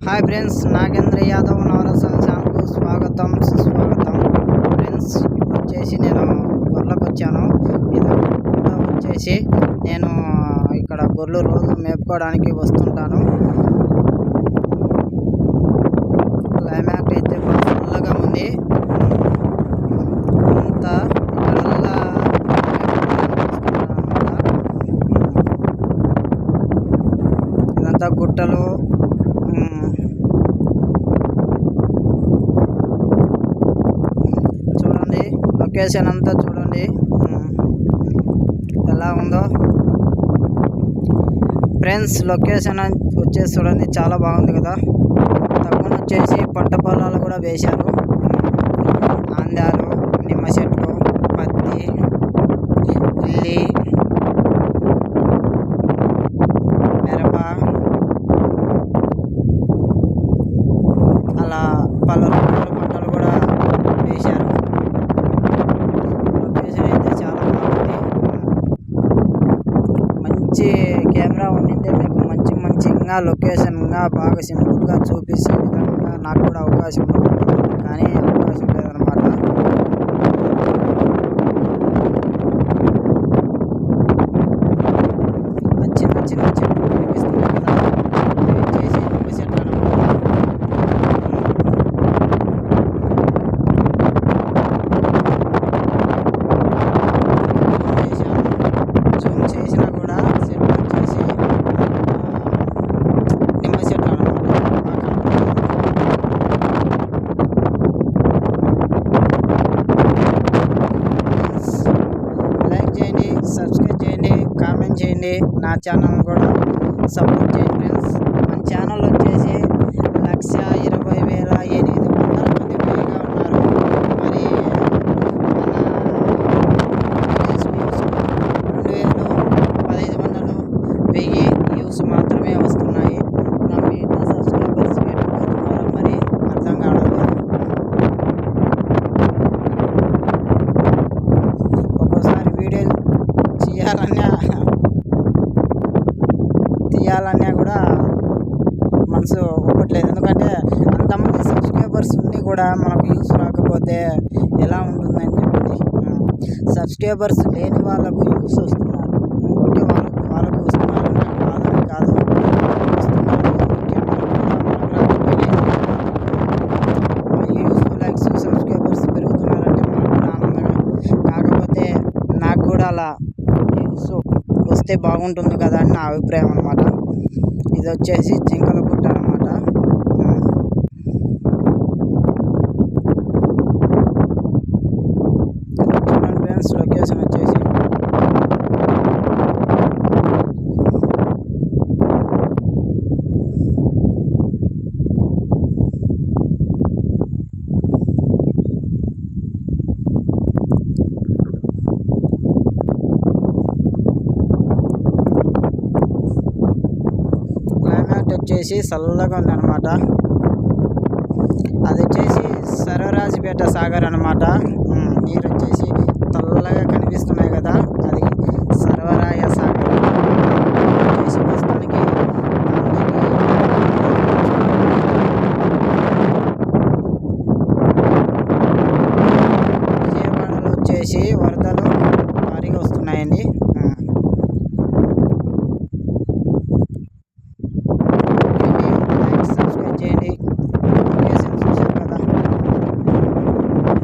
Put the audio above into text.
Hi friends Nagendra Yadav Navarasana ఛానల్కు స్వాగతం సుస్వాగతం. ఫ్రెండ్స్ ఇప్పుడు వచ్చేసి నేను గొర్రెలకు వచ్చాను. ఇది వచ్చేసి నేను ఇక్కడ గొర్రెలు రోజు మేపుకోవడానికి వస్తుంటాను. క్లైమాక్ట్ అయితే ఫుల్గా చల్లగా ఉంది. అంతా ఇదంతా గుట్టలు మ్, చూడండి లొకేషన్ అంతా చూడండి. ఎలా ఉందో. ఫ్రెండ్స్ లొకేషన్ వచ్చేసి చూడండి చాలా బాగుంది కదా. తక్కువ వచ్చేసి పంట పొలాలు కూడా వేశారు. ఆందాలు నిమ్మ చెట్లు పత్తి ఉల్లి మిరప అలా పలు పంటలు కూడా వేశారు లొకేషన్ అయితే చాలా బాగుంది మంచి కెమెరా ఉండింటే మీకు మంచి మంచి ఇంకా లొకేషన్గా బాగా సింపుల్గా చూపిస్తే విధంగా నాకు కూడా అవకాశం ఉంది. కానీ అవకాశం లేదనమాట ఆ చిన్న చిన్న చెట్లు కనిపిస్తున్నాయి కదా అవి వచ్చేసి నిమ్మ చెట్లు అనమాట చేశాను జూమ్ చేసినా కూడా సెట్ వచ్చేసి ఆ, నిమ్మ చెట్లు అనమాట లైక్ చేయండి సబ్స్క్రైబ్ చేయండి కామెంట్ చేయండి. నా ఛానల్ కూడా సపోర్ట్ చేయండి ఫ్రెండ్స్. మన ఛానల్ వచ్చేసి లక్ష చేయాలన్నా కూడా మనసు ఒప్పట్లేదు. ఎందుకంటే అంతమంది సబ్స్క్రైబర్స్ ఉండి కూడా మనకు యూస్ రాకపోతే ఎలా ఉంటుందని చెప్పి. సబ్స్క్రైబర్స్ లేని వాళ్ళకు యూస్ వస్తున్నారు. ఒకటి వాళ్ళకు వాళ్ళకు వస్తున్నారు కాదని కాదు లైక్స్ సబ్స్క్రైబర్స్ పెరుగుతున్నారంటే మనకు కూడా ఆనందమే. కాకపోతే నాకు కూడా అలా యూస్ వస్తే బాగుంటుంది కదా అని నా అభిప్రాయం అనమాట ఇది వచ్చేసి జింకల క్లైమేట్ వచ్చేసి చల్లగా ఉందన్నమాట. అది వచ్చేసి సర్వరాజుపేట సాగర్ అనమాట నీరు వచ్చేసి చల్లగా కనిపిస్తున్నాయి కదా. అది సర్వరాయ సాగర్. ప్రస్తుతానికి విజయవాడలో వచ్చేసి వరదలు భారీగా వస్తున్నాయండి.